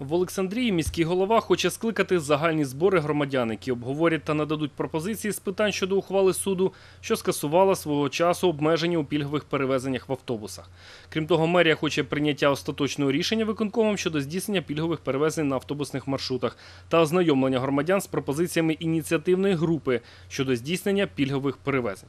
В Олександрії міський голова хоче скликати загальні збори громадян, які обговорять та нададуть пропозиції з питань щодо ухвали суду, що скасувала свого часу обмеження у пільгових перевезеннях в автобусах. Крім того, мерія хоче прийняття остаточного рішення виконкомом щодо здійснення пільгових перевезень на автобусних маршрутах та ознайомлення громадян з пропозиціями ініціативної групи щодо здійснення пільгових перевезень.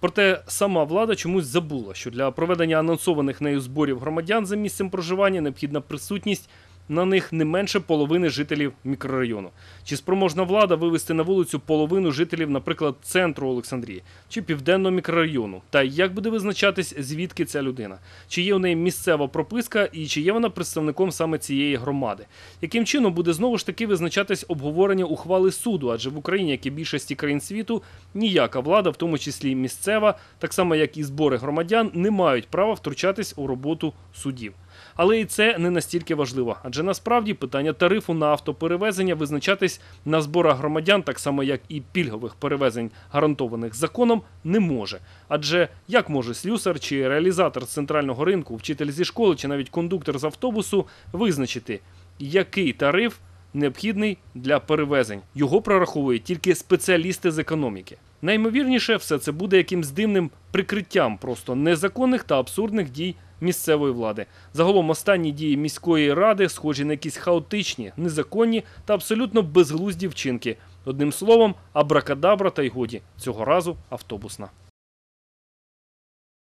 Проте сама влада чомусь забула, що для проведення анонсованих нею зборів громадян за місцем проживання необхідна присутність на них не менше половини жителів мікрорайону. Чи спроможна влада вивести на вулицю половину жителів, наприклад, центру Олександрії чи південного мікрорайону? Та як буде визначатись, звідки ця людина? Чи є у неї місцева прописка і чи є вона представником саме цієї громади? Яким чином буде знову ж таки визначатись обговорення ухвали суду? Адже в Україні, як і більшості країн світу, ніяка влада, в тому числі місцева, так само як і збори громадян, не мають права втручатись у роботу судів. Але і це не настільки важливо, адже насправді питання тарифу на автоперевезення визначатись на зборах громадян, так само як і пільгових перевезень, гарантованих законом, не може. Адже як може слюсар чи реалізатор з центрального ринку, вчитель зі школи чи навіть кондуктор з автобусу визначити, який тариф необхідний для перевезень. Його прораховують тільки спеціалісти з економіки. Наймовірніше, все це буде якимсь дивним прикриттям просто незаконних та абсурдних дій місцевої влади. Загалом останні дії міської ради схожі на якісь хаотичні, незаконні та абсолютно безглузді вчинки. Одним словом, абракадабра та й годі цього разу автобусна.